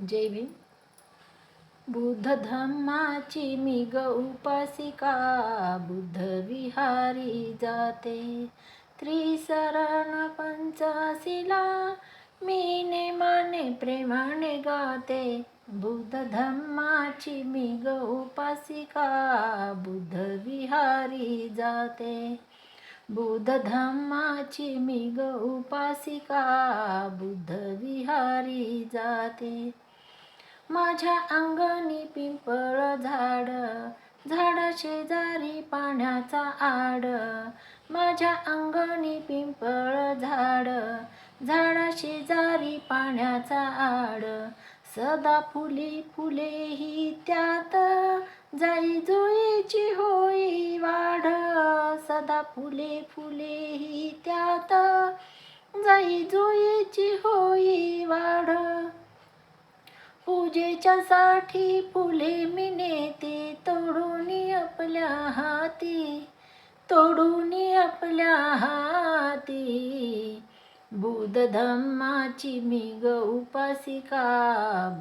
जय भीम. बुद्ध धम्माची मी ग उपासिका बुद्ध विहारी जाते. त्रिसरण पंचाशिला मी नेमाने प्रेमाने गाते. बुद्ध धम्माची मी ग उपासिका बुद्ध विहारी जाते. बुद्ध धम्माची मी ग उपासिका बुद्ध विहारी जाते. माझ्या अंगणी पिंपळ झाड झाडा शेजारी पाण्याचा आड. माझ्या अंगणी पिंपळ झाड झाडा शेजारी पाण्याचा आड. सदा फुले फुले ही त्यात जाई जुईची होई वाढ सदा फुले फुले ही त्यात. जाई जुईची होई वाढ पूजेच्या साठी फुले मी नेते तोडून आपल्या हाती तोडून आपल्या हाती. बुद्ध धम्माची मी ग उपासिका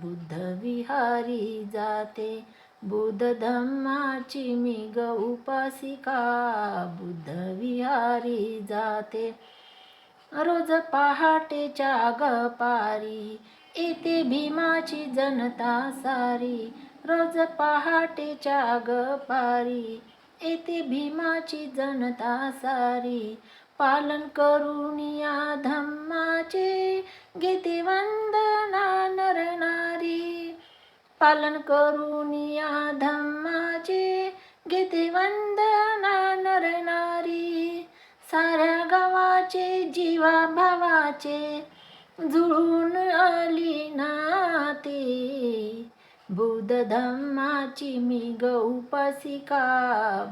बुद्ध विहारी जाते. बुद्ध धम्माची मी ग उपासिका बुद्ध विहारी जाते. रोज पहाटेच्या गपारी येते भीमाची जनता सारी. रोज पहाटेच्या गपारी येते भीमाची जनता सारी. पालन करून या धम्माचे घेते वंदन पालन करून या धम्माचे घेते वंदना नर नारी. साऱ्या गावाचे जीवा भावाचे जुळून आली नाते. बुद्ध धम्माची मी ग उपासिका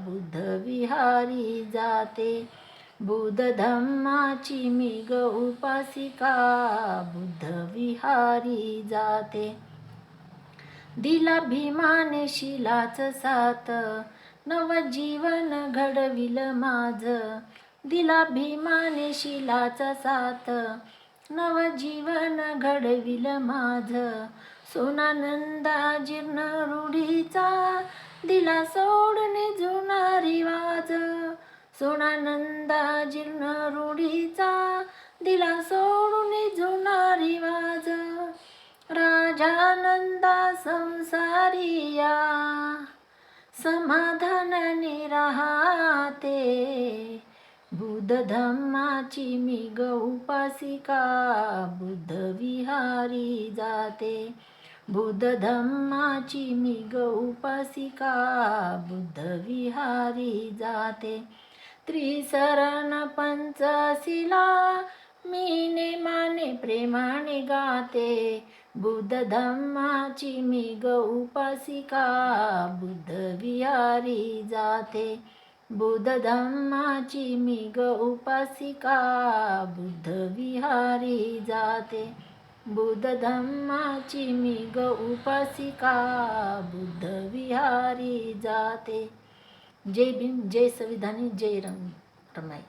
बुद्ध विहारी जाते. बुद्ध धम्माची मी ग उपासिका बुद्ध विहारी जाते. दिला भीमाने शिलाच साथ नवजीवन घडविल माझ दिला भीमाने शिलाचा साथ नवजीवन घडविल माझ सोनानंदा जीर्ण रूढीचा दिला सोडणे जुना रिवाज सोनानंदा जीर्ण रूढीचा दिला सोडून जुना रिवाज रा राजानंदा संसारिया समाधान राहते बुद्ध धम्माची मी गौपासिका उपासिका बुद्ध विहारी जाते. बुद्ध धम्माची मी गौपासिका उपासिका बुद्ध विहारी जाते. त्रिसरण पंचशिला मी नेमाने प्रेमाने गाते. बुद्ध धम्माची मी ग उपासिका बुद्ध विहारी जाते. बुद्ध धम्माची मी उपासिका बुद्ध विहारी जाते. बुद्ध धम्माची मी ग उपासिका बुद्ध विहारी जाते. जय भीम जय संविधानी जय रम रमाई.